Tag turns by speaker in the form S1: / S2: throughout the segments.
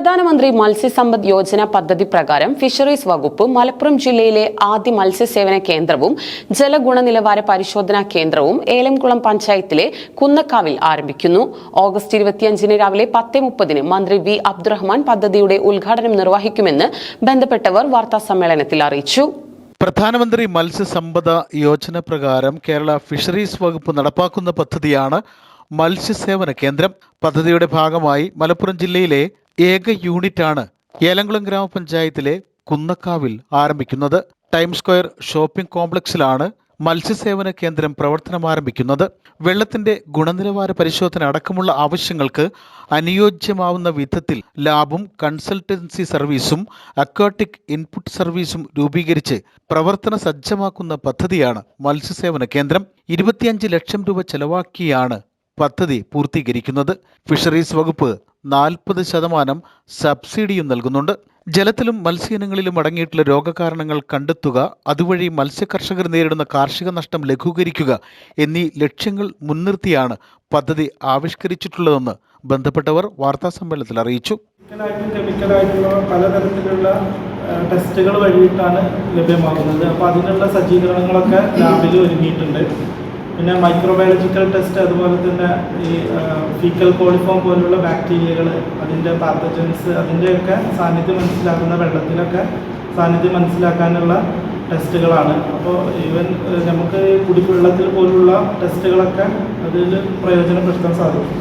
S1: പ്രധാനമന്ത്രി മത്സ്യസമ്പദ് യോജന പദ്ധതി പ്രകാരം ഫിഷറീസ് വകുപ്പ് മലപ്പുറം ജില്ലയിലെ ആദ്യ മത്സ്യസേവന കേന്ദ്രവും ജലഗുണനിലവാര പരിശോധനാ കേന്ദ്രവും ഏലംകുളം പഞ്ചായത്തിലെ കുന്നക്കാവിൽ ആരംഭിക്കുന്നു. ഓഗസ്റ്റ് ഇരുപത്തിയഞ്ചിന് രാവിലെ പത്ത് മുപ്പതിന് മന്ത്രി വി അബ്ദുറഹ്മാൻ പദ്ധതിയുടെ ഉദ്ഘാടനം നിർവഹിക്കുമെന്ന് ബന്ധപ്പെട്ടവർ വാർത്താസമ്മേളനത്തിൽ അറിയിച്ചു.
S2: പ്രധാനമന്ത്രി മത്സ്യസമ്പദ യോജന പ്രകാരം കേരള ഫിഷറീസ് വകുപ്പ് നടപ്പാക്കുന്ന പദ്ധതിയാണ് മത്സ്യസേവന കേന്ദ്രം. പദ്ധതിയുടെ ഭാഗമായി മലപ്പുറം ജില്ലയിലെ ഏക യൂണിറ്റാണ് ഏലംകുളം ഗ്രാമപഞ്ചായത്തിലെ കുന്നക്കാവിൽ ആരംഭിക്കുന്നത്. ടൈം സ്ക്വയർ ഷോപ്പിംഗ് കോംപ്ലക്സിലാണ് മത്സ്യസേവന കേന്ദ്രം പ്രവർത്തനം ആരംഭിക്കുന്നത്. വെള്ളത്തിന്റെ ഗുണനിലവാര പരിശോധന അടക്കമുള്ള ആവശ്യങ്ങൾക്ക് അനുയോജ്യമാവുന്ന വിധത്തിൽ ലാബും കൺസൾട്ടൻസി സർവീസും അക്വാട്ടിക് ഇൻപുട്ട് സർവീസും രൂപീകരിച്ച് പ്രവർത്തന സജ്ജമാക്കുന്ന പദ്ധതിയാണ് മത്സ്യസേവന കേന്ദ്രം. ഇരുപത്തിയഞ്ച് ലക്ഷം രൂപ ചെലവാക്കിയാണ് പദ്ധതി പൂർത്തീകരിക്കുന്നത്. ഫിഷറീസ് വകുപ്പ് നാൽപ്പത് ശതമാനം സബ്സിഡിയും നൽകുന്നുണ്ട്. ജലത്തിലും മത്സ്യയിനങ്ങളിലും അടങ്ങിയിട്ടുള്ള രോഗകാരണങ്ങൾ കണ്ടെത്തുക അതുവഴി മത്സ്യകർഷകർ നേരിടുന്ന കാർഷിക നഷ്ടം ലഘൂകരിക്കുക എന്നീ ലക്ഷ്യങ്ങൾ മുൻനിർത്തിയാണ് പദ്ധതി ആവിഷ്കരിച്ചിട്ടുള്ളതെന്ന് ബന്ധപ്പെട്ടവർ വാർത്താസമ്മേളനത്തിൽ അറിയിച്ചു.
S3: പലതരത്തിലുള്ള ടെസ്റ്റുകൾ വഴിയിട്ടാണ് ലഭ്യമാകുന്നത്. അപ്പോൾ അതിനുള്ള സജ്ജീകരണങ്ങളൊക്കെ ലാബിൽ ഒരുങ്ങിയിട്ടുണ്ട്. പിന്നെ മൈക്രോബയോളജിക്കൽ ടെസ്റ്റ് അതുപോലെ തന്നെ ഈ ഫീക്കൽ കോളിഫോം പോലുള്ള ബാക്ടീരിയകൾ അതിന്റെ പാത്തജൻസ് അതിന്റെയൊക്കെ സാന്നിധ്യം മനസ്സിലാക്കുന്ന വെള്ളത്തിലൊക്കെ സാന്നിധ്യം മനസ്സിലാക്കാനുള്ള ടെസ്റ്റുകളാണ് അപ്പോൾ ഈവൻ നമുക്ക് കുടിവെള്ളത്തിൽ പോലുള്ള ടെസ്റ്റുകളൊക്കെ അതിൽ പ്രയോജനപ്പെടുത്താൻ സാധിക്കും.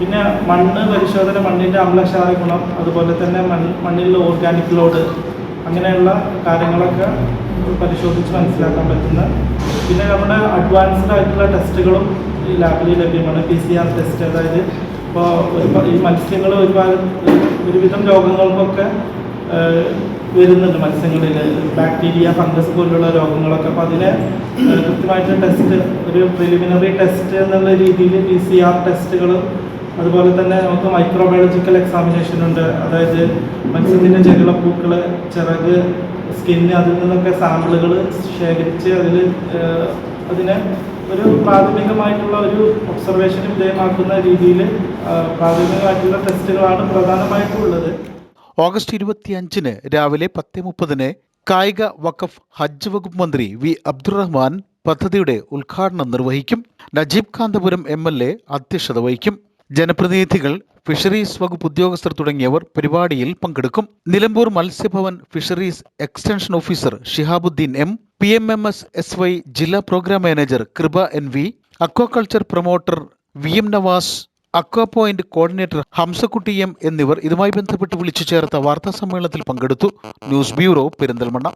S3: പിന്നെ മണ്ണ് പരിശോധന മണ്ണിന്റെ അമ്ലക്ഷാര ഗുണം അതുപോലെ തന്നെ മണ്ണ് മണ്ണിലുള്ള ഓർഗാനിക് ലോഡ് അങ്ങനെയുള്ള കാര്യങ്ങളൊക്കെ പരിശോധിച്ച് മനസ്സിലാക്കാൻ പറ്റുന്ന പിന്നെ നമ്മുടെ അഡ്വാൻസ്ഡ് ആയിട്ടുള്ള ടെസ്റ്റുകളും ഈ ലാബിൽ ലഭ്യമാണ്. പി സി ആർ ടെസ്റ്റ് അതായത് ഇപ്പോൾ ഈ മത്സ്യങ്ങൾ ഒരുപാട് ഒരുവിധം രോഗങ്ങൾക്കൊക്കെ വരുന്നുണ്ട് മത്സ്യങ്ങളിൽ ബാക്ടീരിയ ഫംഗസ് പോലുള്ള രോഗങ്ങളൊക്കെ. അപ്പോൾ അതിനെ കൃത്യമായിട്ട് ടെസ്റ്റ് ഒരു പ്രിലിമിനറി ടെസ്റ്റ് എന്നുള്ള രീതിയിൽ പി സി ആർ ടെസ്റ്റുകളും അതുപോലെ തന്നെ നമുക്ക് മൈക്രോബയോളജിക്കൽ എക്സാമിനേഷൻ ഉണ്ട്. അതായത് മത്സ്യത്തിന്റെ ചെകിളപ്പൂക്കൾ ചിറക് സ്കിന്ന് അതിൽ നിന്നൊക്കെ സാമ്പിളുകൾ ശേഖരിച്ച് അതിൽ അതിനെ ഒരു പ്രാഥമികമായിട്ടുള്ള ഒരു ഒബ്സർവേഷന് വിധേയമാക്കുന്ന രീതിയിൽ പ്രാഥമികമായിട്ടുള്ള ടെസ്റ്റുകളാണ് പ്രധാനമായിട്ടും ഉള്ളത്.
S2: ഓഗസ്റ്റ് ഇരുപത്തിയഞ്ചിന് രാവിലെ പത്ത് മുപ്പതിന് കായിക വഖഫ് ഹജ്ജ് വകുപ്പ് മന്ത്രി വി. അബ്ദുറഹ്മാൻ പദ്ധതിയുടെ ഉദ്ഘാടനം നിർവഹിക്കും. Najeeb Kanthapuram M L A അധ്യക്ഷത വഹിക്കും. ജനപ്രതിനിധികൾ ഫിഷറീസ് വകുപ്പ് ഉദ്യോഗസ്ഥർ തുടങ്ങിയവർ പരിപാടിയിൽ പങ്കെടുക്കും. Nilambur മത്സ്യഭവൻ fisheries extension officer Shihabuddin M P M M S S Y ജില്ലാ programme manager Kripa N V aquaculture promoter V M Navas aqua point coordinator Hamsakutty M എന്നിവർ ഇതുമായി ബന്ധപ്പെട്ട് വിളിച്ചു ചേർത്ത വാർത്താ സമ്മേളനത്തിൽ പങ്കെടുത്തു. News bureau Perinthalmanna.